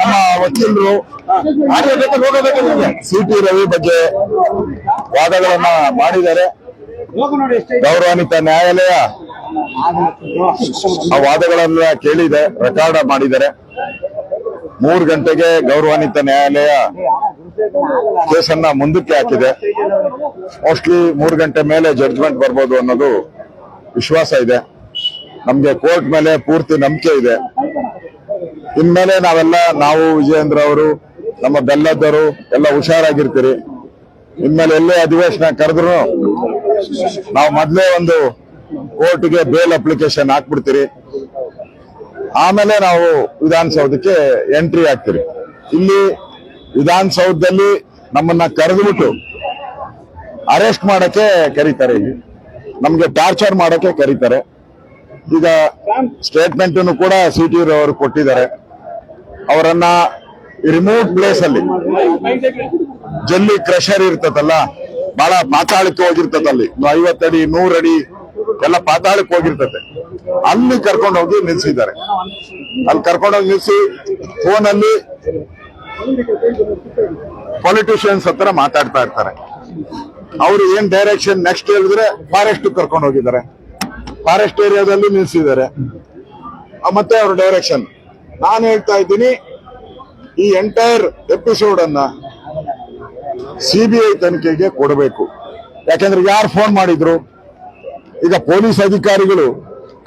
ನಮ್ಮ ವಕೀಲರು C T Ravi ಬಗ್ಗೆ ವಾದಗಳನ್ನ ಮಾಡಿದ್ದಾರೆ ಗೌರವಾನ್ವಿತ ನ್ಯಾಯಾಲಯ ಆ ವಾದಗಳನ್ನ ಕೇಳಿದೆ ರೆಕಾರ್ಡ್ ಮಾಡಿದ್ದಾರೆ. ಮೂರು ಗಂಟೆಗೆ ಗೌರವಾನ್ವಿತ ನ್ಯಾಯಾಲಯ ಕೇಸನ್ನ ಮುಂದಕ್ಕೆ ಹಾಕಿದೆ. ಮೋಸ್ಟ್ಲಿ ಮೂರು ಗಂಟೆ ಮೇಲೆ ಜಡ್ಜ್ಮೆಂಟ್ ಬರ್ಬೋದು ಅನ್ನೋದು ವಿಶ್ವಾಸ ಇದೆ. ನಮ್ಗೆ ಕೋರ್ಟ್ ಮೇಲೆ ಪೂರ್ತಿ ನಂಬಿಕೆ ಇದೆ. ಇನ್ಮೇಲೆ ನಾವೆಲ್ಲ, ನಾವು ವಿಜಯೇಂದ್ರ ಅವರು, ನಮ್ಮ ಬೆಲ್ಲದವರು ಎಲ್ಲ ಹುಷಾರಾಗಿರ್ತೀರಿ. ಇನ್ಮೇಲೆ ಎಲ್ಲೇ ಅಧಿವೇಶನ ಕರೆದ್ರು ನಾವು ಮೊದಲೇ ಒಂದು ಕೋರ್ಟ್ಗೆ ಬೇಲ್ ಅಪ್ಲಿಕೇಶನ್ ಹಾಕ್ಬಿಡ್ತೀರಿ. ಆಮೇಲೆ ನಾವು ವಿಧಾನಸೌಧಕ್ಕೆ ಎಂಟ್ರಿ ಆಗ್ತೀರಿ. ಇಲ್ಲಿ ವಿಧಾನಸೌಧದಲ್ಲಿ ನಮ್ಮನ್ನ ಕರೆದ್ಬಿಟ್ಟು ಅರೆಸ್ಟ್ ಮಾಡಕ್ಕೆ ಕರೀತಾರೆ ಇಲ್ಲಿ. ನಮ್ಗೆ ಟಾರ್ಚರ್ ಮಾಡಕ್ಕೆ ಕರೀತಾರೆ. ಈಗ ಸ್ಟೇಟ್ಮೆಂಟ್ ಕೂಡ ಸಿ ಟಿ ಅವರು ಕೊಟ್ಟಿದ್ದಾರೆ. ಅವರನ್ನ ರಿಮೋಟ್ ಪ್ಲೇಸ್ ಅಲ್ಲಿ ಜಲ್ಲಿ ಕ್ರಷರ್ ಇರ್ತದಲ್ಲ, ಬಹಳ ಪಾತಾಳಕ್ಕೆ ಹೋಗಿರ್ತದಲ್ಲಿ ಐವತ್ತಡಿ ನೂರಡಿ ಎಲ್ಲ ಪಾತಾಳಕ್ಕೆ ಹೋಗಿರ್ತದೆ. ಅಲ್ಲಿ ಕರ್ಕೊಂಡು ಹೋಗಿ ನಿಲ್ಸಿದ್ದಾರೆ. ಅಲ್ಲಿ ಕರ್ಕೊಂಡೋಗಿ ನಿಲ್ಸಿ ಅಲ್ಲಿ ಪೊಲಿಟಿಷಿಯನ್ಸ್ ಹತ್ರ ಮಾತಾಡ್ತಾ ಇರ್ತಾರೆ. ಅವರು ಏನ್ ಡೈರೆಕ್ಷನ್ ನೆಕ್ಸ್ಟ್ ಹೇಳಿದ್ರೆ ಫಾರೆಸ್ಟ್ ಕರ್ಕೊಂಡು ಹೋಗಿದ್ದಾರೆ. ಫಾರೆಸ್ಟ್ ಏರಿಯಾದಲ್ಲಿ ನಿಲ್ಸಿದ್ದಾರೆ. ಮತ್ತೆ ಅವ್ರ ಡೈರೆಕ್ಷನ್ ನಾನು ಹೇಳ್ತಾ ಇದ್ದೀನಿ, ಈ ಎಂಟೈರ್ ಎಪಿಸೋಡ್ ಅನ್ನ ಸಿಬಿಐ ತನಿಖೆಗೆ ಕೊಡಬೇಕು. ಯಾಕಂದ್ರೆ ಯಾರು ಫೋನ್ ಮಾಡಿದ್ರು? ಈಗ ಪೊಲೀಸ್ ಅಧಿಕಾರಿಗಳು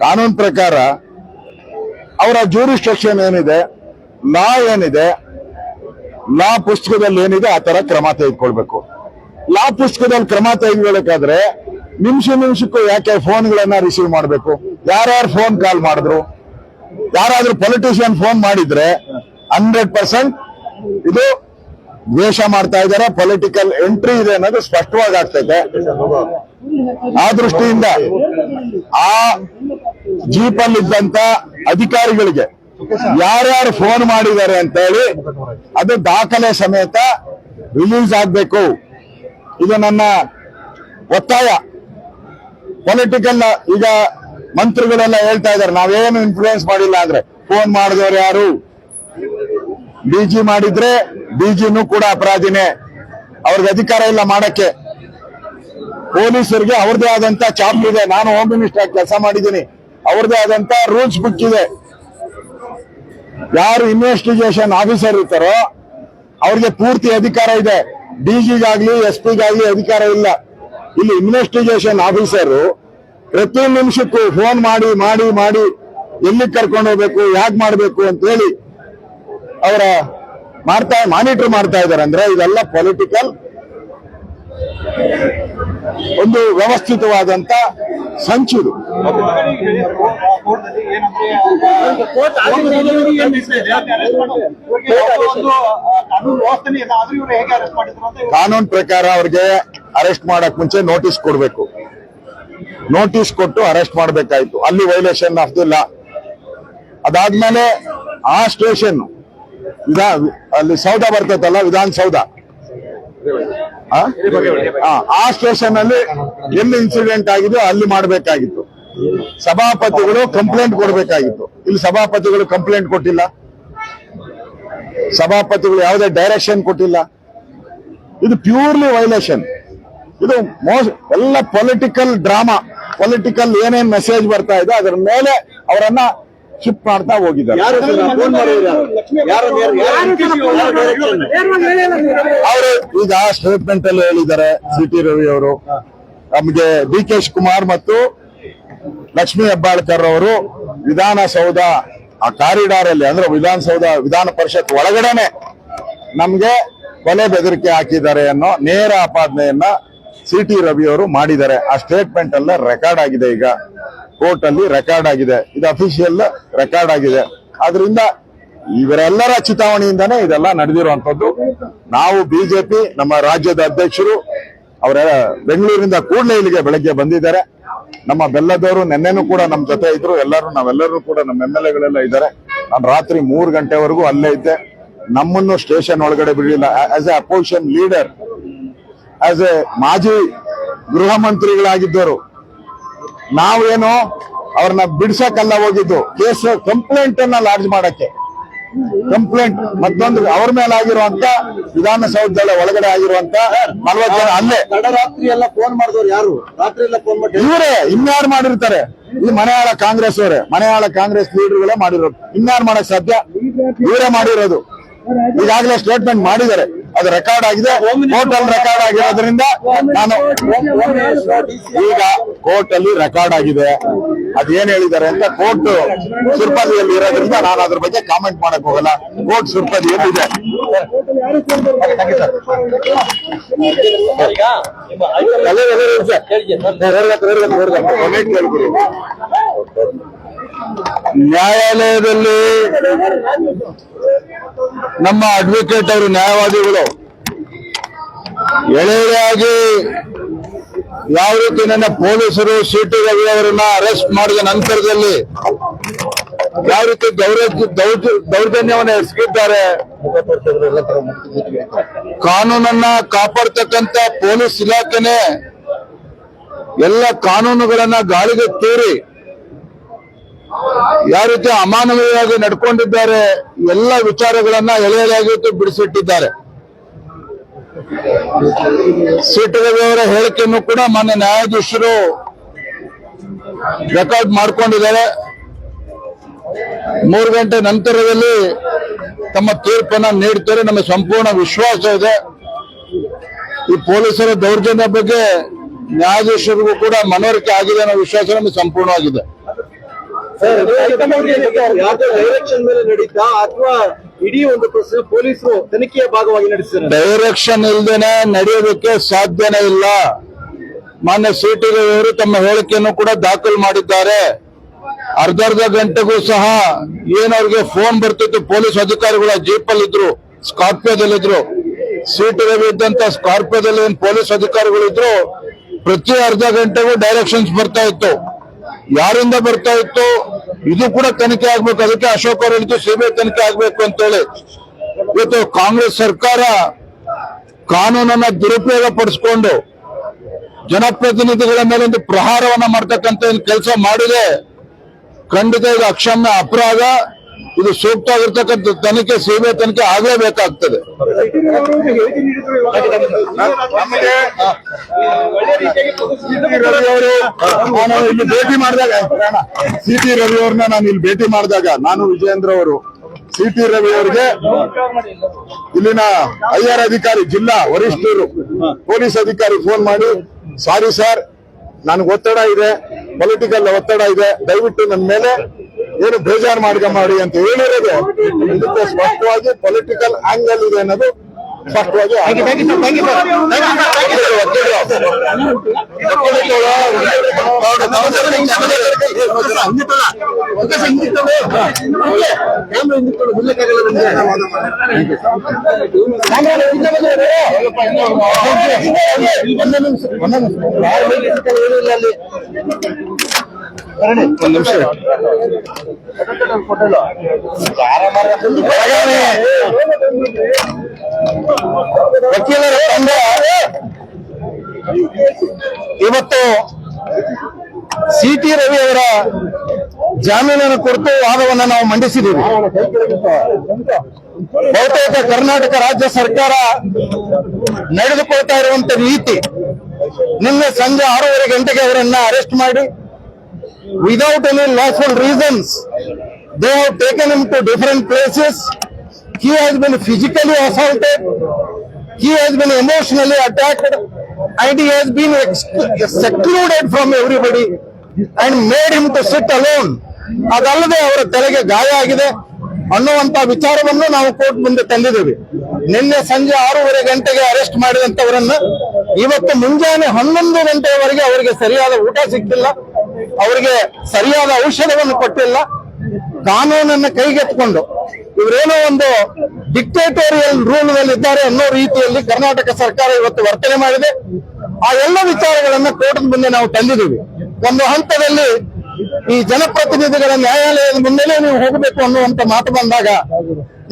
ಕಾನೂನು ಪ್ರಕಾರ ಅವರ ಜೂರಿಸ್ಟ್ರಕ್ಷನ್ ಏನಿದೆ ಲಾ ಏನಿದೆ ಲಾ ಪುಸ್ತಕದಲ್ಲಿ ಏನಿದೆ, ಆ ತರ ಕ್ರಮ ತೆಗೆದುಕೊಳ್ಬೇಕು. ಲಾ ಪುಸ್ತಕದಲ್ಲಿ ಕ್ರಮ ತೆಗೆದುಕೊಳ್ಳಬೇಕಾದ್ರೆ ನಿಮಿಷ ನಿಮಿಷಕ್ಕೂ ಯಾಕೆ ಫೋನ್ಗಳನ್ನ ರಿಸೀವ್ ಮಾಡಬೇಕು? ಯಾರ್ಯಾರು ಫೋನ್ ಕಾಲ್ ಮಾಡಿದ್ರು? ಯಾರಾದ್ರೂ ಪೊಲಿಟಿಷಿಯನ್ ಫೋನ್ ಮಾಡಿದ್ರೆ ಹಂಡ್ರೆಡ್ ಪರ್ಸೆಂಟ್ ಇದು ದ್ವೇಷ ಮಾಡ್ತಾ ಇದ್ದಾರೆ. ಪೊಲಿಟಿಕಲ್ ಎಂಟ್ರಿ ಇದೆ ಅನ್ನೋದು ಸ್ಪಷ್ಟವಾಗಿ ಆಗ್ತೈತೆ. ಆ ದೃಷ್ಟಿಯಿಂದ ಆ ಜೀಪ್ ಅಲ್ಲಿ ಇದ್ದಂತ ಅಧಿಕಾರಿಗಳಿಗೆ ಯಾರ್ಯಾರು ಫೋನ್ ಮಾಡಿದ್ದಾರೆ ಅಂತ ಹೇಳಿ ಅದು ದಾಖಲೆ ಸಮೇತ ರಿಲೀಸ್ ಆಗ್ಬೇಕು. ಇದು ನನ್ನ ಒತ್ತಾಯ. ಪೊಲಿಟಿಕಲ್ ಈಗ ಮಂತ್ರಿಗಳೆಲ್ಲ ಹೇಳ್ತಾ ಇದ್ದಾರೆ, ನಾವೇನು ಇನ್ಫ್ಲೂಯೆನ್ಸ್ ಮಾಡಿಲ್ಲ ಅಂದ್ರೆ. ಫೋನ್ ಮಾಡಿದವರು ಯಾರು? ಡಿಜಿ ಮಾಡಿದ್ರೆ ಡಿಜಿನೂ ಕೂಡ ಅಪರಾಧಿನೇ. ಅವ್ರಿಗೆ ಅಧಿಕಾರ ಇಲ್ಲ ಮಾಡಕ್ಕೆ. ಪೊಲೀಸರಿಗೆ ಅವ್ರದೇ ಆದಂತ ಚಾಪ್ ಇದೆ. ನಾನು ಹೋಮ್ ಮಿನಿಸ್ಟರ್ ಕೆಲಸ ಮಾಡಿದ್ದೀನಿ. ಅವ್ರದೇ ಆದಂತ ರೂಲ್ಸ್ ಬುಕ್ ಇದೆ. ಯಾರು ಇನ್ವೆಸ್ಟಿಗೇಷನ್ ಆಫೀಸರ್ ಇರ್ತಾರೋ, ಅವ್ರಿಗೆ ಪೂರ್ತಿ ಅಧಿಕಾರ ಇದೆ. ಡಿಜಿಗಾಗ್ಲಿ ಎಸ್ ಪಿಗಾಗ್ಲಿ ಅಧಿಕಾರ ಇಲ್ಲ. ಇಲ್ಲಿ ಇನ್ವೆಸ್ಟಿಗೇಷನ್ ಆಫೀಸರ್ ಪ್ರತಿ ನಿಮಿಷಕ್ಕೂ ಫೋನ್ ಮಾಡಿ ಮಾಡಿ ಮಾಡಿ ಎಲ್ಲಿ ಕರ್ಕೊಂಡು ಹೋಗ್ಬೇಕು, ಯಾಕೆ ಮಾಡಬೇಕು ಅಂತ ಹೇಳಿ ಅವರ ಮಾಡ್ತಾ ಮಾನಿಟರ್ ಮಾಡ್ತಾ ಇದ್ದಾರೆ ಅಂದ್ರೆ ಇದೆಲ್ಲ ಪೊಲಿಟಿಕಲ್ ಒಂದು ವ್ಯವಸ್ಥಿತವಾದಂತ ಸಂಚಿದು ಕಾನೂನು ಪ್ರಕಾರ ಅವ್ರಿಗೆ ಅರೆಸ್ಟ್ ಮಾಡಕ್ ಮುಂಚೆ ನೋಟಿಸ್ ಕೊಡ್ಬೇಕು. ನೋಟಿಸ್ ಕೊಟ್ಟು ಅರೆಸ್ಟ್ ಮಾಡಬೇಕಾಯ್ತು. ಅಲ್ಲಿ ವೈಲೇಷನ್ ದಿ ಅದಾದ್ಮೇಲೆ ಆ ಸ್ಟೇಷನ್ ಅಲ್ಲಿ ಸೌಧ ಬರ್ತೈತಲ್ಲ, ವಿಧಾನಸೌಧ. ಆ? ಸ್ಟೇಷನ್ ಅಲ್ಲಿ ಎಲ್ಲಿ ಇನ್ಸಿಡೆಂಟ್ ಆಗಿದೆಯೋ ಅಲ್ಲಿ ಮಾಡಬೇಕಾಗಿತ್ತು. ಸಭಾಪತಿಗಳು ಕಂಪ್ಲೇಂಟ್ ಕೊಡಬೇಕಾಗಿತ್ತು. ಇಲ್ಲಿ ಸಭಾಪತಿಗಳು ಕಂಪ್ಲೇಂಟ್ ಕೊಟ್ಟಿಲ್ಲ. ಸಭಾಪತಿಗಳು ಯಾವುದೇ ಡೈರೆಕ್ಷನ್ ಕೊಟ್ಟಿಲ್ಲ. ಇದು ಪ್ಯೂರ್ಲಿ ವೈಲೇಷನ್ ಇದು ಮೋಸ್ಟ್ ಎಲ್ಲ ಪೊಲಿಟಿಕಲ್ ಡ್ರಾಮಾ ಪೊಲಿಟಿಕಲ್ ಏನೇನ್ ಮೆಸೇಜ್ ಬರ್ತಾ ಇದೆ ಅದರ ಮೇಲೆ ಅವರನ್ನ ಮಾಡ್ತಾ ಹೋಗಿದ್ದಾರೆ. ಅವರು? ಈಗ ಸ್ಟೇಟ್ಮೆಂಟ್ ಅಲ್ಲಿ ಹೇಳಿದ್ದಾರೆ ಸಿ ಟಿ ರವಿ ಅವರು. ನಮಗೆ ಡಿ ಕೆ ಶಿವಕುಮಾರ್ ಮತ್ತು ಲಕ್ಷ್ಮೀ ಹೆಬ್ಬಾಳ್ಕರ್ ಅವರು ವಿಧಾನಸೌಧ ಆ ಕಾರಿಡಾರ್ ಅಲ್ಲಿ ಅಂದ್ರೆ ವಿಧಾನಸೌಧ ವಿಧಾನ ಪರಿಷತ್ ಒಳಗಡೆನೆ ನಮ್ಗೆ ಕೊಲೆ ಬೆದರಿಕೆ ಹಾಕಿದ್ದಾರೆ ಅನ್ನೋ ನೇರ ಆಪಾದನೆಯನ್ನ ಸಿ ಟಿ ರವಿ ಅವರು ಮಾಡಿದ್ದಾರೆ. ಆ ಸ್ಟೇಟ್ಮೆಂಟ್ ಅಲ್ಲ ರೆಕಾರ್ಡ್ ಆಗಿದೆ ಈಗ. ಕೋರ್ಟ್ ಅಲ್ಲಿ ರೆಕಾರ್ಡ್ ಆಗಿದೆ. ಇದು ಅಫಿಷಿಯಲ್ ರೆಕಾರ್ಡ್ ಆಗಿದೆ. ಆದ್ರಿಂದ ಇವರೆಲ್ಲರ ಚಿತಾವಣೆಯಿಂದಾನೇ ಇದೆಲ್ಲ ನಡೆದಿರುವಂತದ್ದು ನಾವು ಬಿಜೆಪಿ ನಮ್ಮ ರಾಜ್ಯದ ಅಧ್ಯಕ್ಷರು, ಅವರ ಬೆಂಗಳೂರಿಂದ ಕೂಡಲೇ ಇಲ್ಲಿಗೆ ಬೆಳಗ್ಗೆ ಬಂದಿದ್ದಾರೆ. ನಮ್ಮ ಬೆಲ್ಲದವರು ನೆನ್ನೆನೂ ಕೂಡ ನಮ್ಮ ಜೊತೆ ಇದ್ರು. ಎಲ್ಲರೂ, ನಾವೆಲ್ಲರೂ ಕೂಡ ನಮ್ಮ ಎಂ ಎಲ್ ಎಗಳೆಲ್ಲ ಇದ್ದಾರೆ. ನಾನು ರಾತ್ರಿ ಮೂರು ಗಂಟೆವರೆಗೂ ಅಲ್ಲೇ ಇದ್ದೆ. ನಮ್ಮನ್ನು ಸ್ಟೇಷನ್ ಒಳಗಡೆ ಬಿಡಲಿಲ್ಲ. As a opposition leader as a ಮಾಜಿ ಗೃಹ ಮಂತ್ರಿಗಳಾಗಿದ್ದರು ನಾವೇನು ಅವ್ರನ್ನ ಬಿಡ್ಸಕ್ಕಲ್ಲ ಹೋಗಿದ್ದು. ಕೇಸ್ ಕಂಪ್ಲೇಂಟ್ ಅನ್ನ ಲಾಡ್ಜ್ ಮಾಡಕ್ಕೆ. ಕಂಪ್ಲೇಂಟ್ ಮತ್ತೊಂದು ಅವ್ರ ಮೇಲೆ ಆಗಿರುವಂತ ವಿಧಾನಸೌಧದ ಒಳಗಡೆ ಆಗಿರುವಂತ ನಲ್ವತ್ತು ಜನ ಅಲ್ಲೇ. ರಾತ್ರಿ ಎಲ್ಲ ಫೋನ್ ಮಾಡಿದವ್ರು ಯಾರು? ರಾತ್ರಿ ಎಲ್ಲ ಫೋನ್ ಮಾಡಿ ಇವರೇ ಇನ್ಯಾರು ಮಾಡಿರ್ತಾರೆ? ಈ ಮನೆಯಾಳ ಕಾಂಗ್ರೆಸ್ ಅವರೇ ಮನೆಯಾಳ ಕಾಂಗ್ರೆಸ್ ಲೀಡರ್ಗಳೇ ಮಾಡಿರೋದು ಇನ್ಯಾರು ಮಾಡಕ್ ಸಾಧ್ಯ? ಇವರೇ ಮಾಡಿರೋದು. ಈಗಾಗಲೇ ಸ್ಟೇಟ್ಮೆಂಟ್ ಮಾಡಿದ್ದಾರೆ. ಅದು ರೆಕಾರ್ಡ್ ಆಗಿದೆ. ಕೋರ್ಟ್ ಅಲ್ಲಿ ರೆಕಾರ್ಡ್ ಆಗಿರೋದ್ರಿಂದ ನಾನು ಈಗ ಕೋರ್ಟ್ ಅಲ್ಲಿ ರೆಕಾರ್ಡ್ ಆಗಿದೆ. ಅದೇನ್ ಹೇಳಿದ್ದಾರೆ ಅಂತ ಕೋರ್ಟ್ ಸುರ್ಪದಿಯಲ್ಲಿ ಇರೋದ್ರಿಂದ ನಾನು ಅದ್ರ ಬಗ್ಗೆ ಕಾಮೆಂಟ್ ಮಾಡಕ್ ಹೋಗಲ್ಲ. ಕೋರ್ಟ್ ಸುರ್ಪದಿಯಲ್ಲಿ ಇದೆ. ಕೇಳ್ಬಿಡಿ. ನ್ಯಾಯಾಲಯದಲ್ಲಿ ನಮ್ಮ ಅಡ್ವೊಕೇಟ್ ಅವರು, ನ್ಯಾಯವಾದಿಗಳು ಎಳೆಯಾಗಿ ಯಾವ ರೀತಿ ನನ್ನ ಪೊಲೀಸರು ಸಿಟಿ ರವಿ ಅವರನ್ನ ಅರೆಸ್ಟ್ ಮಾಡಿದ ನಂತರದಲ್ಲಿ ಯಾವ ರೀತಿ ದೌರ್ಜನ್ಯವನ್ನು ಎಸಗಿದ್ದಾರೆ? ಕಾನೂನನ್ನ ಕಾಪಾಡ್ತಕ್ಕಂತ ಪೊಲೀಸ್ ಇಲಾಖೆನೆ ಎಲ್ಲ ಕಾನೂನುಗಳನ್ನ ಗಾಳಿಗೆ ತೂರಿ ಯಾವ ರೀತಿ ಅಮಾನವೀಯವಾಗಿ ನಡ್ಕೊಂಡಿದ್ದಾರೆ ಎಲ್ಲ ವಿಚಾರಗಳನ್ನ ಎಳೆ ಬಿಡಿಸಿಟ್ಟಿದ್ದಾರೆ. ಸಿಟಿ ರವಿ ಅವರ ಹೇಳಿಕೆಯನ್ನು ಕೂಡ ಮಾನ್ಯ ನ್ಯಾಯಾಧೀಶರು ರೆಕಾರ್ಡ್ ಮಾಡಿಕೊಂಡಿದ್ದಾರೆ. ಮೂರು ಗಂಟೆ ನಂತರದಲ್ಲಿ ತಮ್ಮ ತೀರ್ಪನ್ನ ನೀಡ್ತಾರೆ. ನಮಗೆ ಸಂಪೂರ್ಣ ವಿಶ್ವಾಸ ಇದೆ. ಈ ಪೊಲೀಸರ ದೌರ್ಜನ್ಯ ಬಗ್ಗೆ ನ್ಯಾಯಾಧೀಶರಿಗೂ ಕೂಡ ಮನವರಿಕೆ ಆಗಿದೆ ಅನ್ನೋ ವಿಶ್ವಾಸ ನಮಗೆ ಸಂಪೂರ್ಣವಾಗಿದೆ. ಡೈರೆಕ್ಷನ್ ಮೇಲೆ ನಡೀತಾ ಅಥವಾ ಇಡೀ ಒಂದು ಪೊಲೀಸರು ತನಿಖೆಯ ಭಾಗವಾಗಿ ನಡೆಸಿದ್ದಾರೆ. ಡೈರೆಕ್ಷನ್ ಇಲ್ದೇನೆ ನಡೆಯೋದಕ್ಕೆ ಸಾಧ್ಯನೇ ಇಲ್ಲ. ಮಾನ್ಯ ಸಿಟಿ ಅವರು ತಮ್ಮ ಹೇಳಿಕೆಯನ್ನು ಕೂಡ ದಾಖಲು ಮಾಡಿದ್ದಾರೆ. ಅರ್ಧರ್ಧ ಗಂಟೆಗೂ ಸಹ ಏನವ್ರಿಗೆ ಫೋನ್ ಬರ್ತಿತ್ತು. ಪೊಲೀಸ್ ಅಧಿಕಾರಿಗಳ ಜೀಪ್ ಅಲ್ಲಿ ಇದ್ರು ಸ್ಕಾರ್ಪಿಯೋದಲ್ಲಿದ್ರು. ಸಿಟಿ ರವಿ ಇದ್ದಂತ ಸ್ಕಾರ್ಪಿಯೋದಲ್ಲಿ ಏನ್ ಪೊಲೀಸ್ ಅಧಿಕಾರಿಗಳು ಇದ್ರು ಪ್ರತಿ ಅರ್ಧ ಗಂಟೆಗೂ ಡೈರೆಕ್ಷನ್ಸ್ ಬರ್ತಾ ಇತ್ತು. ಯಾರಿಂದ ಬರ್ತಾ ಇತ್ತು? ಇದು ಕೂಡ ತನಿಖೆ ಆಗ್ಬೇಕು. ಅದಕ್ಕೆ ಅಶೋಕ್ ಅವರು ಹೇಳಿದ್ದು ಸಿಬಿಐ ತನಿಖೆ ಆಗ್ಬೇಕು ಅಂತೇಳಿ. ಇವತ್ತು ಕಾಂಗ್ರೆಸ್ ಸರ್ಕಾರ ಕಾನೂನನ್ನ ದುರುಪಯೋಗ ಪಡಿಸ್ಕೊಂಡು ಜನಪ್ರತಿನಿಧಿಗಳ ಮೇಲೆ ಒಂದು ಪ್ರಹಾರವನ್ನ ಮಾಡ್ತಕ್ಕಂತ ಕೆಲಸ ಮಾಡಿದೆ. ಖಂಡಿತ ಇದು ಅಕ್ಷಮ್ಯ ಅಪರಾಧ. ಇದು ಸೂಕ್ತವಾಗಿರ್ತಕ್ಕಂಥ ತನಿಖೆ ಸಿಬಿಐ ತನಿಖೆ ಆಗಲೇಬೇಕಾಗ್ತದೆ. ನಾನು ಇಲ್ಲಿ ಭೇಟಿ ಮಾಡಿದಾಗ ಸಿ ಟಿ ರವಿ ಅವ್ರನ್ನ ನಾನು ಇಲ್ಲಿ ಭೇಟಿ ಮಾಡಿದಾಗ ನಾನು ವಿಜಯೇಂದ್ರ ಅವರು ಸಿ ಟಿ ರವಿ ಅವರಿಗೆ ಇಲ್ಲಿನ ಐಆರ್ ಅಧಿಕಾರಿ ಜಿಲ್ಲಾ ವರಿಷ್ಠರು ಪೊಲೀಸ್ ಅಧಿಕಾರಿ ಫೋನ್ ಮಾಡಿ ಸಾರಿ ಸರ್ ನನಗೆ ಒತ್ತಡ ಇದೆ ಪೊಲಿಟಿಕಲ್ ಒತ್ತಡ ಇದೆ ದಯವಿಟ್ಟು ನನ್ನ ಮೇಲೆ ಏನು ಬೇಜಾರು ಮಾಡ್ಕ ಮಾಡಿ ಅಂತ ಹೇಳಿರೋದು. ಇದಕ್ಕೆ ಸ್ಪಷ್ಟವಾಗಿ ಪೊಲಿಟಿಕಲ್ ಆಂಗಲ್ ಇದೆ ಅನ್ನೋದು ಸ್ಪಷ್ಟವಾಗಿ ಇಲ್ಲ ನಿಮಿಷ ಇವತ್ತು ಸಿ ಟಿ ರವಿ ಅವರ ಜಾಮೀನನ್ನು ಕುರಿತು ವಾದವನ್ನು ನಾವು ಮಂಡಿಸಿದ್ದೀವಿ. ಬಹುತೇಕ ಕರ್ನಾಟಕ ರಾಜ್ಯ ಸರ್ಕಾರ ನಡೆದುಕೊಳ್ತಾ ಇರುವಂತ ರೀತಿ ನಿನ್ನೆ ಸಂಜೆ ಆರೂವರೆ ಗಂಟೆಗೆ ಅವರನ್ನ ಅರೆಸ್ಟ್ ಮಾಡಿ without any lawful reasons. They have taken him to different places. He has been physically assaulted. He has been emotionally attacked. And he has been secluded from everybody and made him to sit alone. ಅದಲ್ಲದೆ ಅವರ ತಲೆಗೆ ಗಾಯ ಆಗಿದೆ ಅನ್ನುವಂತ ವಿಚಾರವನ್ನು ನಾವು court ಮುಂದೆ ತಂದಿದ್ದೇವೆ ನಿನ್ನೆ ಸಂಜೆ ಆರೂವರೆ ಗಂಟೆಗೆ ಅರೆಸ್ಟ್ ಮಾಡಿದಂತವರನ್ನ ಇವತ್ತು ಮುಂಜಾನೆ ಹನ್ನೊಂದು ಗಂಟೆಯವರೆಗೆ ಅವರಿಗೆ ಸರಿಯಾದ ಊಟ ಸಿಕ್ಕಿಲ್ಲ ಅವರಿಗೆ ಸರಿಯಾದ ಔಷಧವನ್ನು ಕೊಟ್ಟಿಲ್ಲ. ಕಾನೂನನ್ನು ಕೈಗೆತ್ತಿಕೊಂಡು ಇವರೇನೋ ಒಂದು ಡಿಕ್ಟೇಟೋರಿಯಲ್ ರೂಲ್ನಲ್ಲಿ ಇದ್ದಾರೆ ಅನ್ನೋ ರೀತಿಯಲ್ಲಿ ಕರ್ನಾಟಕ ಸರ್ಕಾರ ಇವತ್ತು ವರ್ತನೆ ಮಾಡಿದೆ. ಆ ಎಲ್ಲ ವಿಚಾರಗಳನ್ನ ಕೋರ್ಟ್ ಮುಂದೆ ನಾವು ತಂದಿದ್ದೀವಿ. ಒಂದು ಹಂತದಲ್ಲಿ ಈ ಜನಪ್ರತಿನಿಧಿಗಳ ನ್ಯಾಯಾಲಯದ ಮುಂದೆನೇ ನೀವು ಹೋಗಬೇಕು ಅನ್ನುವಂತ ಮಾತು ಬಂದಾಗ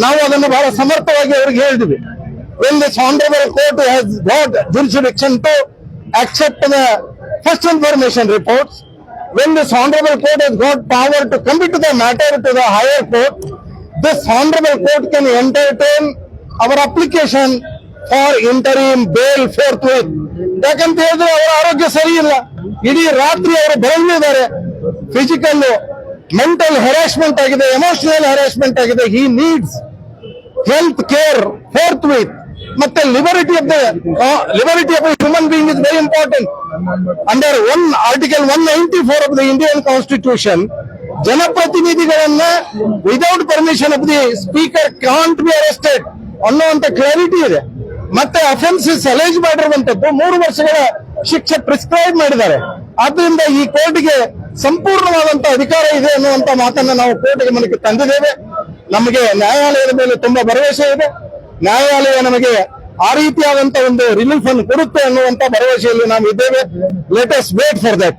ನಾವು ಅದನ್ನು ಬಹಳ ಸಮರ್ಥವಾಗಿ ಅವ್ರಿಗೆ ಹೇಳಿದ್ವಿ. When this honourable court has got jurisdiction to accept the first information reports, when this honorable court has got power to commit the matter to the higher court, this honorable court can entertain our application for interim bail forthwith. ಯಾಕಂತ ಹೇಳಿದ್ರೆ ಅವರ ಆರೋಗ್ಯ ಸರಿ ಇಲ್ಲ ಇಡೀ ರಾತ್ರಿ ಅವರು ಬೆಳಗಿದ್ದಾರೆ ಫಿಸಿಕಲ್ ಮೆಂಟಲ್ ಹೆರಾಸ್ಮೆಂಟ್ ಆಗಿದೆ ಎಮೋಷನಲ್ ಹೆರಾಸ್ಮೆಂಟ್ ಆಗಿದೆ he needs health care forthwith ಮತ್ತೆ liberty of the liberty of human being is very important under one article one ninety four of the Indian constitution ಜನಪ್ರತಿನಿಧಿಗಳನ್ನ without permission of the speaker can't be arrested ಅನ್ನುವಂತ clarity ಇದೆ. ಮತ್ತೆ offences ಅಲೇಜ್ ಮಾಡಿರುವಂತದ್ದು ಮೂರು ವರ್ಷಗಳ ಶಿಕ್ಷೆ prescribe ಮಾಡಿದ್ದಾರೆ. ಆದ್ರಿಂದ ಈ ಕೋರ್ಟ್ಗೆ ಸಂಪೂರ್ಣವಾದಂತ ಅಧಿಕಾರ ಇದೆ ಅನ್ನುವಂತ ಮಾತನ್ನ ನಾವು ಕೋರ್ಟ್ಗೆ ಮನಕ್ಕೆ ತಂದಿದ್ದೇವೆ. ನಮಗೆ ನ್ಯಾಯಾಲಯದ ಮೇಲೆ ತುಂಬಾ ಭರವಸೆ ಇದೆ. ನ್ಯಾಯಾಲಯ ನಮಗೆ ಆ ರೀತಿಯಾದಂತ ಒಂದು ರಿಲೀಫ್ ಅನ್ನು ಕೊಡುತ್ತೆ ಅನ್ನುವಂತ ಭರವಸೆಯಲ್ಲಿ ನಾವು ಇದ್ದೇವೆ. Latest wait for that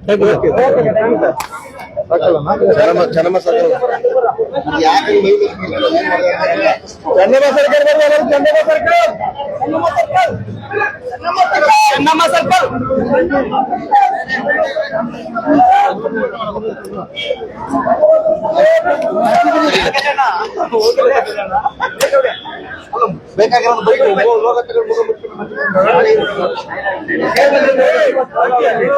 Chandamma ಸರ್ಕಾರ ಬರ್ಬೋದು,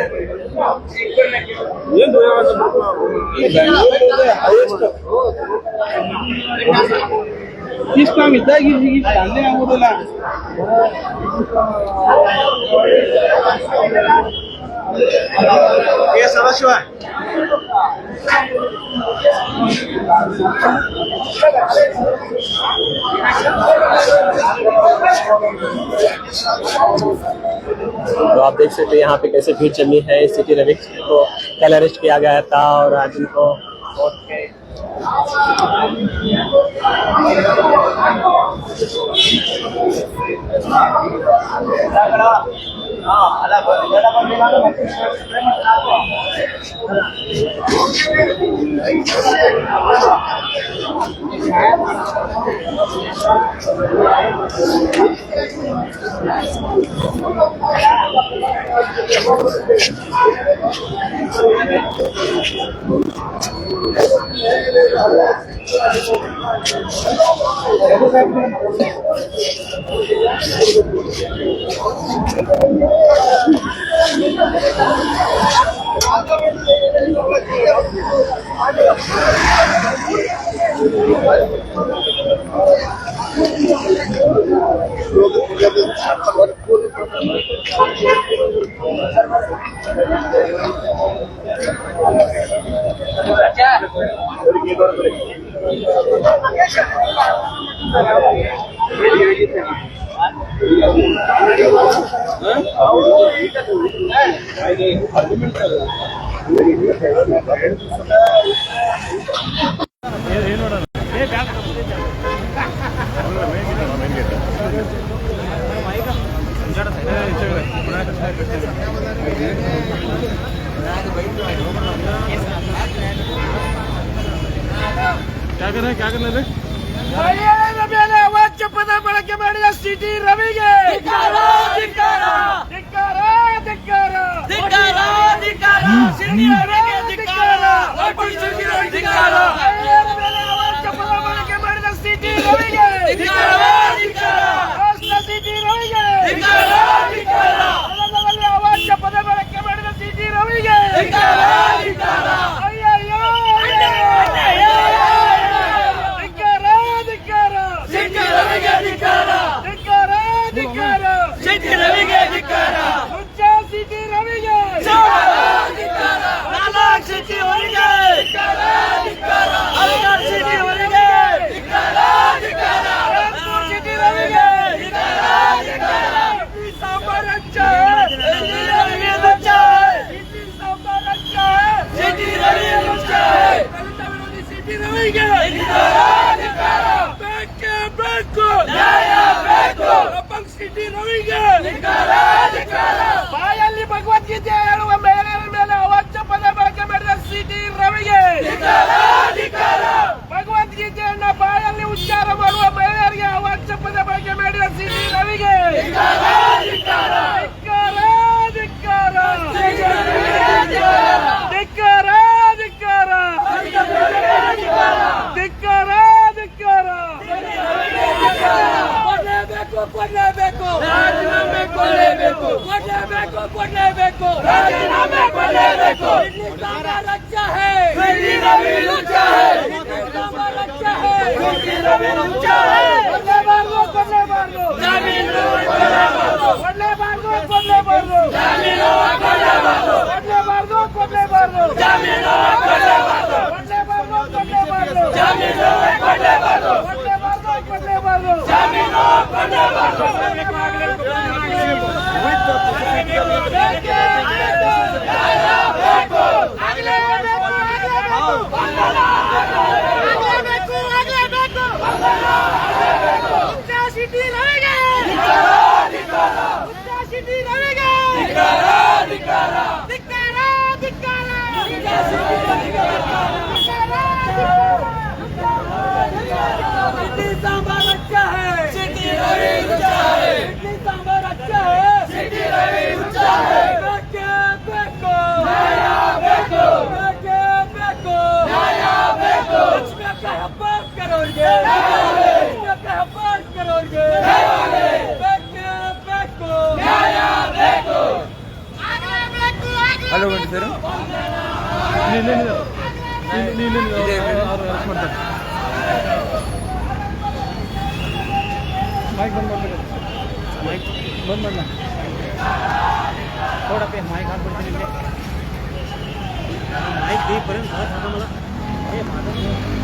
ಆಗೈತೆ ಇಷ್ಟ ನಾವ್ ಇದ್ದಾಗ ಈಗ ತಂದೆ ಆಗುದಿಲ್ಲ तो आप देख सकते हैं यहाँ पे कैसे भीड़ जमी है सिटी रवि को कल अरेस्ट किया गया था और आज उनको के ಮಹಿಳೆಯರ ಮೇಲೆ ಅವಾಚ್ಯ ಪದ ಬಳಕೆ ಮಾಡಿದ ಸಿಟಿ ರವಿಗೆ ಧಿಕ್ಕಾರ, ಧಿಕ್ಕಾರ. ಧಿಕ್ಕಾರ, ಧಿಕ್ಕಾರ. ಸಿಟಿ ರವಿಗೆ ಧಿಕ್ಕಾರ. ಮಹಿಳೆಯರ ಮೇಲೆ ಅವಾಚ್ಯ ಪದ ಬಳಕೆ ಮಾಡಿದ ಸಿಟಿ ರವಿಗೆ ಸಿಟಿ ರವಿಗೆ ಕನ್ನಡದಲ್ಲಿ ಅವಾಚ್ಯ ಪದ ಬಳಕೆ ಮಾಡಿದ ಸಿಟಿ ರವಿಗೆ! ಮೈಕ್ ಬಂದ್ ಮಾಡ್ಬೇಕು ಮೈಕ್ ಬಂದ್ ಮಾಡ ನೋಡಪ್ಪ ಮೈಕ್ ಹಾಕ್ಬಿಡ್ತೀನಿ ನಿಮಗೆ ಮೈಕ್ ದೀಪ ಬರೋದು ಏ ಮಾತಾಡ್ತೀನಿ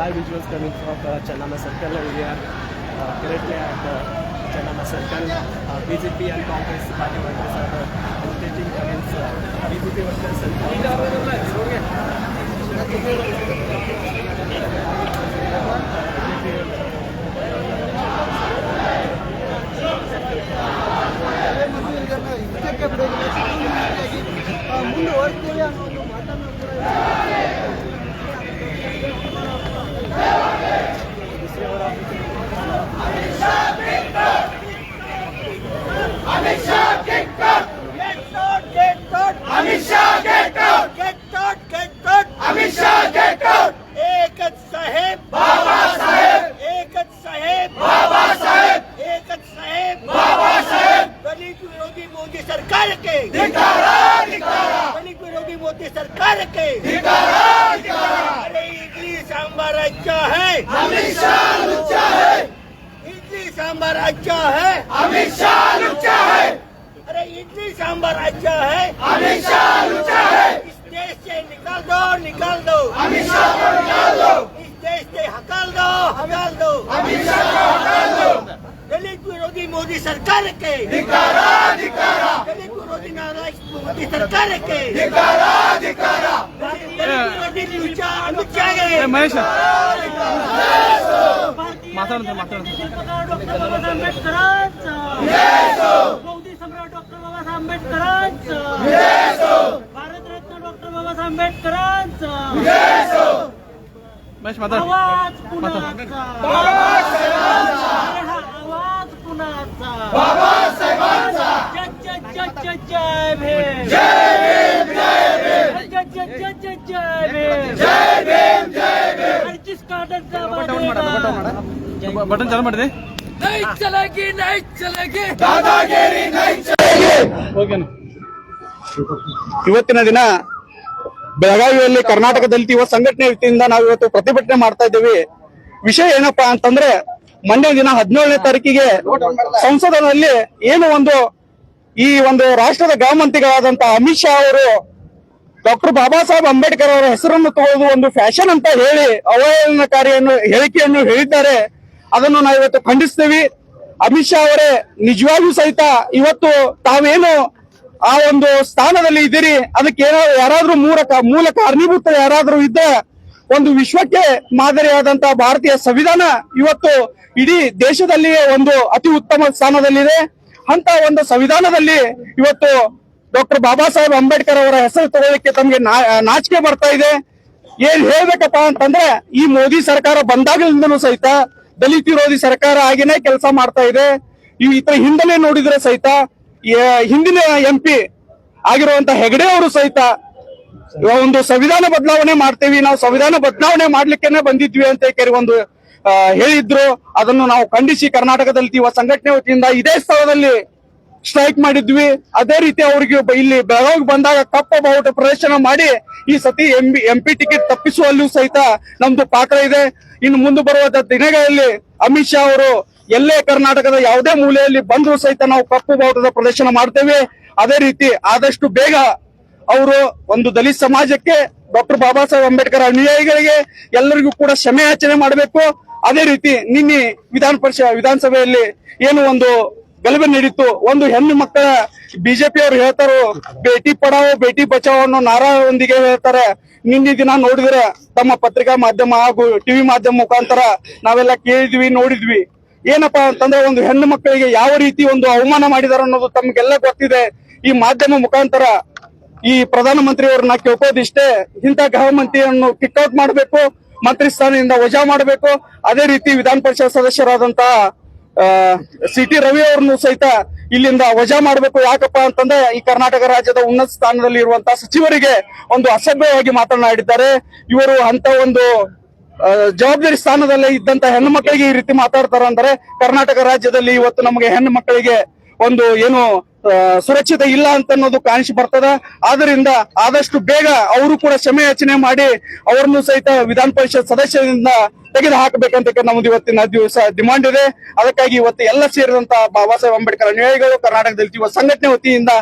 my visuals coming from uh, Chennama Circle. area. uh, currently at uh, Chennama Circle. Uh, BJP and Congress party workers are uh, protesting against uh, BJP workers and Congress. ही सांबर अच्छा है। अमित शाह लुच्चा है। इस देश से निकाल दो निकाल दो। अमित शाह को निकाल दो। इस देश से हकाल दो हकाल दो। अमित शाह को हकाल दो। दलित विरोधी मोदी सरकार के। दिकारा धिकारा दलित विरोधी नाराज़ मोदी सरकार के। दिकारा दिकारा महेश। आंबेडकरांचं. भारतरत्न डॉक्टर बाबासाहेब आंबेडकरांचं. आवाज कुणाचा? आवाज कुणाचा? जय जय जय जय जय भीम. जय जय जय जय जय जय भीम. आणि जिसका डर दबा देगा ಬಟನ್ ಚಾಲು ಮಾಡಿದೆ ಓಕೆನಾ ಇವತ್ತಿನ ದಿನ ಬೆಳಗಾವಿಯಲ್ಲಿ ಕರ್ನಾಟಕ ದಲಿತ ಯುವ ಸಂಘಟನೆ ವತಿಯಿಂದ ನಾವು ಇವತ್ತು ಪ್ರತಿಭಟನೆ ಮಾಡ್ತಾ ಇದ್ದೀವಿ ವಿಷಯ ಏನಪ್ಪಾ ಅಂತಂದ್ರೆ ಮೊನ್ನೆ ದಿನ ಹದಿನೇಳನೇ ತಾರೀಕಿಗೆ ಸಂಸದನಲ್ಲಿ ಏನು ಒಂದು ಈ ಒಂದು ರಾಷ್ಟ್ರದ ಗೃಹ ಮಂತ್ರಿಗಳಾದಂತ ಅಮಿತ್ ಶಾ ಅವರು ಡಾಕ್ಟರ್ ಬಾಬಾ ಸಾಹೇಬ್ ಅಂಬೇಡ್ಕರ್ ಅವರ ಹೆಸರನ್ನು ತಗೊಳ್ಳೋದು ಒಂದು ಫ್ಯಾಷನ್ ಅಂತ ಹೇಳಿ ಅವಹೇಳನಕಾರಿಯನ್ನು ಹೇಳಿಕೆಯನ್ನು ಹೇಳಿದ್ದಾರೆ ಅದನ್ನು ನಾವು ಇವತ್ತು ಖಂಡಿಸ್ತೀವಿ. ಅಮಿತ್ ಶಾ ಅವರೇ ನಿಜವಾಗಿಯೂ ಸಹಿತ ಇವತ್ತು ತಾವೇನು ಆ ಒಂದು ಸ್ಥಾನದಲ್ಲಿ ಇದ್ದೀರಿ, ಅದಕ್ಕೆ ಏನೋ ಯಾರಾದ್ರೂ ಮೂಲ ಕಾ- ಮೂಲ ಕಾರಣೀಭೂತ ಯಾರಾದ್ರೂ ಇದ್ದ ಒಂದು ವಿಶ್ವಕ್ಕೆ ಮಾದರಿಯಾದಂತಹ ಭಾರತೀಯ ಸಂವಿಧಾನ ಇವತ್ತು ಇಡೀ ದೇಶದಲ್ಲಿಯೇ ಒಂದು ಅತಿ ಉತ್ತಮ ಸ್ಥಾನದಲ್ಲಿದೆ. ಅಂತ ಒಂದು ಸಂವಿಧಾನದಲ್ಲಿ ಇವತ್ತು ಡಾಕ್ಟರ್ ಬಾಬಾ ಸಾಹೇಬ್ ಅಂಬೇಡ್ಕರ್ ಅವರ ಹೆಸರು ತಗೋದಕ್ಕೆ ತಮಗೆ ನಾಚಿಕೆ ಬರ್ತಾ ಇದೆ. ಏನ್ ಹೇಳ್ಬೇಕಪ್ಪ ಅಂತಂದ್ರೆ ಈ ಮೋದಿ ಸರ್ಕಾರ ಬಂದಾಗಲಿಂದನೂ ಸಹಿತ ದಲಿತ ವಿರೋಧಿ ಸರ್ಕಾರ ಆಗಿನೇ ಕೆಲಸ ಮಾಡ್ತಾ ಇದೆ. ಇವು ಇತರ ಹಿಂದಲೇ ನೋಡಿದ್ರೆ ಸಹಿತ ಹಿಂದಿನ ಎಂ ಪಿ ಆಗಿರುವಂತ ಹೆಗಡೆ ಅವರು ಸಹಿತ ಒಂದು ಸಂವಿಧಾನ ಬದಲಾವಣೆ ಮಾಡ್ತೇವಿ, ನಾವು ಸಂವಿಧಾನ ಬದಲಾವಣೆ ಮಾಡ್ಲಿಕ್ಕೆನೆ ಬಂದಿದ್ವಿ ಅಂತ ಒಂದು ಹೇಳಿದ್ರು. ಅದನ್ನು ನಾವು ಖಂಡಿಸಿ ಕರ್ನಾಟಕದಲ್ಲಿ ಯುವ ಸಂಘಟನೆ ವತಿಯಿಂದ ಇದೇ ಸ್ಥಳದಲ್ಲಿ ಸ್ಟ್ರೈಕ್ ಮಾಡಿದ್ವಿ. ಅದೇ ರೀತಿ ಅವ್ರಿಗೆ ಇಲ್ಲಿ ಬೆಳಗಾವಿಗೆ ಬಂದಾಗ ಕಪ್ಪ ಬಾವುಟ ಪ್ರದರ್ಶನ ಮಾಡಿ ಈ ಸತಿ ಎಂ ಪಿ ಟಿಕೆಟ್ ತಪ್ಪಿಸುವಲ್ಲೂ ಸಹಿತ ನಮ್ದು ಪಾತ್ರ ಇದೆ. ಇನ್ನು ಮುಂದೆ ಬರುವ ದಿನಗಳಲ್ಲಿ ಅಮಿತ್ ಶಾ ಅವರು ಎಲ್ಲೇ ಕರ್ನಾಟಕದ ಯಾವುದೇ ಮೂಲೆಯಲ್ಲಿ ಬಂದರೂ ಸಹಿತ ನಾವು ಕಪ್ಪು ಬಾವುಟದ ಪ್ರದರ್ಶನ ಮಾಡ್ತೇವೆ. ಅದೇ ರೀತಿ ಆದಷ್ಟು ಬೇಗ ಅವರು ಒಂದು ದಲಿತ ಸಮಾಜಕ್ಕೆ ಡಾಕ್ಟರ್ ಬಾಬಾ ಸಾಹೇಬ್ ಅಂಬೇಡ್ಕರ್ ಅನುಯಾಯಿಗಳಿಗೆ ಎಲ್ಲರಿಗೂ ಕೂಡ ಕ್ಷಮೆಯಾಚನೆ ಮಾಡಬೇಕು. ಅದೇ ರೀತಿ ನಿನ್ನೆ ವಿಧಾನ ಪರಿಷತ್ ವಿಧಾನಸಭೆಯಲ್ಲಿ ಏನು ಒಂದು ಗಲಭೆ ನಡೀತು ಒಂದು ಹೆಣ್ಣು ಮಕ್ಕಳ ಬಿಜೆಪಿ ಅವ್ರು ಹೇಳ್ತಾರೋ ಬೇಟಿ ಪಡಾವೋ ಬೇಟಿ ಬಚಾವೋ ಅನ್ನೋ ನಾರಾಯೊಂದಿಗೆ ಹೇಳ್ತಾರೆ. ನಿನ್ನೆ ದಿನ ನೋಡಿದ್ರೆ ತಮ್ಮ ಪತ್ರಿಕಾ ಮಾಧ್ಯಮ ಹಾಗೂ ಟಿವಿ ಮಾಧ್ಯಮ ಮುಖಾಂತರ ನಾವೆಲ್ಲ ಕೇಳಿದ್ವಿ, ನೋಡಿದ್ವಿ. ಏನಪ್ಪಾ ಅಂತಂದ್ರೆ ಒಂದು ಹೆಣ್ಣು ಮಕ್ಕಳಿಗೆ ಯಾವ ರೀತಿ ಒಂದು ಅವಮಾನ ಮಾಡಿದಾರ ಅನ್ನೋದು ತಮ್ಗೆಲ್ಲ ಗೊತ್ತಿದೆ. ಈ ಮಾಧ್ಯಮ ಮುಖಾಂತರ ಈ ಪ್ರಧಾನಮಂತ್ರಿ ಅವ್ರನ್ನ ಕೇಳ್ಕೋದಿಷ್ಟೇ ಇಂಥ ಗೃಹ ಮಂತ್ರಿಯನ್ನು ಕಿಕ್ಔಟ್ ಮಾಡಬೇಕು ಮಂತ್ರಿ ಸ್ಥಾನದಿಂದ ವಜಾ ಮಾಡಬೇಕು. ಅದೇ ರೀತಿ ವಿಧಾನ ಪರಿಷತ್ ಸದಸ್ಯರಾದಂತಹ ಸಿ ಟಿ ರವಿ ಅವ್ರನ್ನು ಸಹಿತ ಇಲ್ಲಿಂದ ವಜಾ ಮಾಡಬೇಕು ಯಾಕಪ್ಪ ಅಂತಂದ್ರೆ ಈ ಕರ್ನಾಟಕ ರಾಜ್ಯದ ಉನ್ನತ ಸ್ಥಾನದಲ್ಲಿ ಇರುವಂತಹ ಸಚಿವರಿಗೆ ಒಂದು ಅಸಭ್ಯವಾಗಿ ಮಾತನಾಡಿದ್ದಾರೆ. ಇವರು ಅಂತ ಒಂದು ಆ, ಜವಾಬ್ದಾರಿ ಸ್ಥಾನದಲ್ಲೇ ಇದ್ದಂತ ಹೆಣ್ಣು ಮಕ್ಕಳಿಗೆ ಈ ರೀತಿ ಮಾತಾಡ್ತಾರ ಅಂದ್ರೆ ಕರ್ನಾಟಕ ರಾಜ್ಯದಲ್ಲಿ ಇವತ್ತು ನಮಗೆ ಹೆಣ್ಣು ಮಕ್ಕಳಿಗೆ ಒಂದು ಏನು ಆ, ಸುರಕ್ಷಿತ ಇಲ್ಲ ಅಂತ ಅನ್ನೋದು ಕಾಣಿಸಿ ಬರ್ತದ. ಆದ್ರಿಂದ ಆದಷ್ಟು ಬೇಗ ಅವರು ಕೂಡ ಕ್ಷಮೆ ಯಾಚನೆ ಮಾಡಿ ಅವರನ್ನು ಸಹಿತ ವಿಧಾನ ಪರಿಷತ್ ಸದಸ್ಯರಿಂದ ತೆಗೆದು ಹಾಕಬೇಕಂತ ನಮ್ದು ಇವತ್ತಿನ ದಿವಸ ಡಿಮಾಂಡ್ ಇದೆ. ಅದಕ್ಕಾಗಿ ಇವತ್ತು ಎಲ್ಲ ಸೇರಿದಂತ ಬಾಬಾ ಸಾಹೇಬ್ ಅಂಬೇಡ್ಕರ್ ಅನುಯಾಯಿಗಳು, ಕರ್ನಾಟಕದಲ್ಲಿ ಇವತ್ತು ಸಂಘಟನೆ ವತಿಯಿಂದ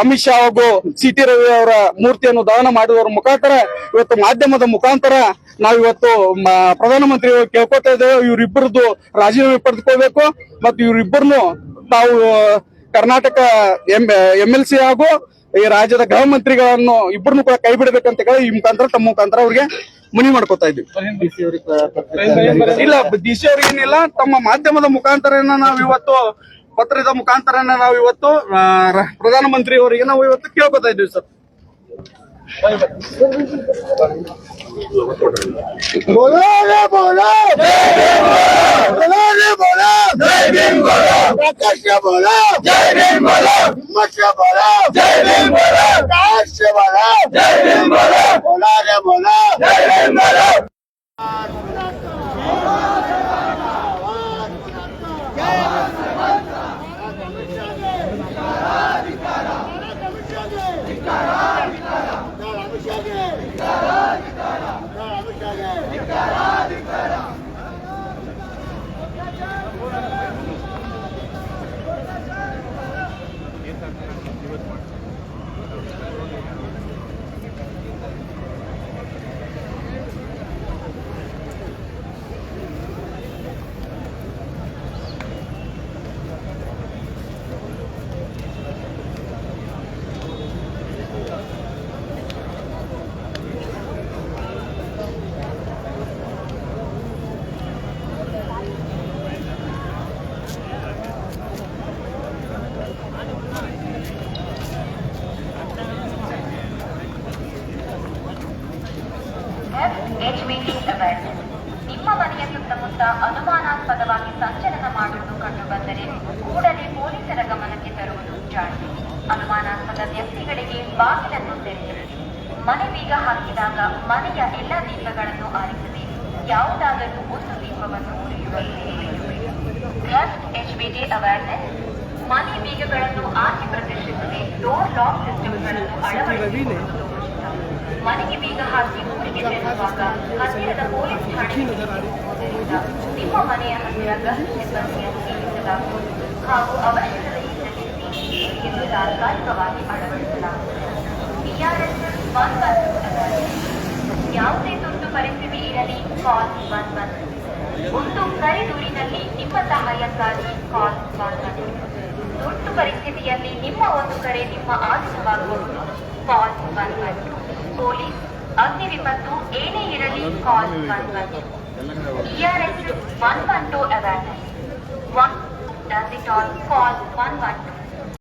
ಅಮಿತ್ ಶಾ ಹಾಗೂ ಸಿ ಟಿ ರವಿ ಅವರ ಮೂರ್ತಿಯನ್ನು ದಹನ ಮಾಡುವವರ ಮುಖಾಂತರ ಇವತ್ತು ಮಾಧ್ಯಮದ ಮುಖಾಂತರ ನಾವು ಇವತ್ತು ಪ್ರಧಾನಮಂತ್ರಿ ಕೇಳ್ಕೊತಾ ಇದ್ದೇವೆ. ಇವರಿಬ್ಬರದ್ದು ರಾಜೀನಾಮೆ ಪಡೆದುಕೋಬೇಕು ಮತ್ತು ಇವರಿಬ್ಬರನ್ನು ತಾವು Karnataka M M L C ಹಾಗೂ ಈ ರಾಜ್ಯದ ಗೃಹ ಮಂತ್ರಿಗಳನ್ನು ಇಬ್ಬರನ್ನು ಕೂಡ ಕೈ ಬಿಡಬೇಕಂತ ಹೇಳಿ ಈ ಮುಖಾಂತರ, ತಮ್ಮ ಮುಖಾಂತರ ಅವ್ರಿಗೆ ಮನವಿ ಮಾಡ್ಕೊತಾ ಇದ್ವಿ ಇಲ್ಲ ಡಿ ಸಿ ಅವ್ರಿಗೆ ಏನಿಲ್ಲ, ತಮ್ಮ ಮಾಧ್ಯಮದ ಮುಖಾಂತರ ನಾವು ಇವತ್ತು, ಪತ್ರದ ಮುಖಾಂತರ ನಾವು ಇವತ್ತು ಪ್ರಧಾನಮಂತ್ರಿ ಅವರಿಗೆ ನಾವು ಇವತ್ತು ಕೇಳ್ಕೊತಾ ಇದ್ವಿ ಸರ್. बोलो रे बोलो बोलो रे बोलो जय भीम बोलो प्रकाश से बोलो जय भीम बोलो हिम्मत से बोलो जय भीम बोलो काश से बोलो जय भीम बोलो बोलो रे बोलो जय भीम बोलो ಎಚ್ಬಿಟಿ ಅವೇರ್ನೆಸ್ ಮನೆ ಬೀಗಗಳನ್ನು ಆಚೆ ಪ್ರದರ್ಶಿಸದೆ ಡೋರ್ ಲಾಕ್ ಸಿಸ್ಟಮ್ಗಳನ್ನು ಅಳವಡಿಸಿಕೊಳ್ಳುವುದು ಮನೆಗೆ ಬೀಗ ಹಾಕಿ ಊರಿಗೆ ತೆರಳುವಾಗ ಹತ್ತಿರದ ಪೊಲೀಸ್ ಠಾಣೆಗೆ ಹೋಗುವುದರಿಂದ ನಿಮ್ಮ ಮನೆಯ ಹತ್ತಿರ ಗಸ್ತು ಸಿಬ್ಬಂದಿಯನ್ನು ನೇಮಿಸಲಾಗುವುದು ಹಾಗೂ ಅವಶ್ಯಕತೆ ಇದ್ದಲ್ಲಿ ಸಿಸಿಟಿವಿಯನ್ನು ತಾತ್ಕಾಲಿಕವಾಗಿ ಅಳವಡಿಸಲಾಗುವುದು ಟಿಆರ್ಎಸ್ ಒನ್ ಒನ್ ಯಾವುದೇ ತುರ್ತು ಪರಿಸ್ಥಿತಿ ಇರಲಿ ಕಾಲ್ ಒನ್ ಒನ್ ಒಂದು ಕರೆ ದೂರಿನಲ್ಲಿ ನಿಮ್ಮ ಸಹಾಯಕ್ಕಾಗಿ ಕಾಲ್ ಮಾಡಬಹುದು ತುರ್ತು ಪರಿಸ್ಥಿತಿಯಲ್ಲಿ ನಿಮ್ಮ ಒಂದು ಕರೆ ನಿಮ್ಮ ಆಧಾರವಾಗುವುದು ಕಾಲ್ ಮಾಡಬಹುದು ಪೊಲೀಸ್ ಅಗ್ನಿ ವಿಪತ್ತು ಏನೇ ಇರಲಿ call one ERSS one one two awareness. One, does it all call one one two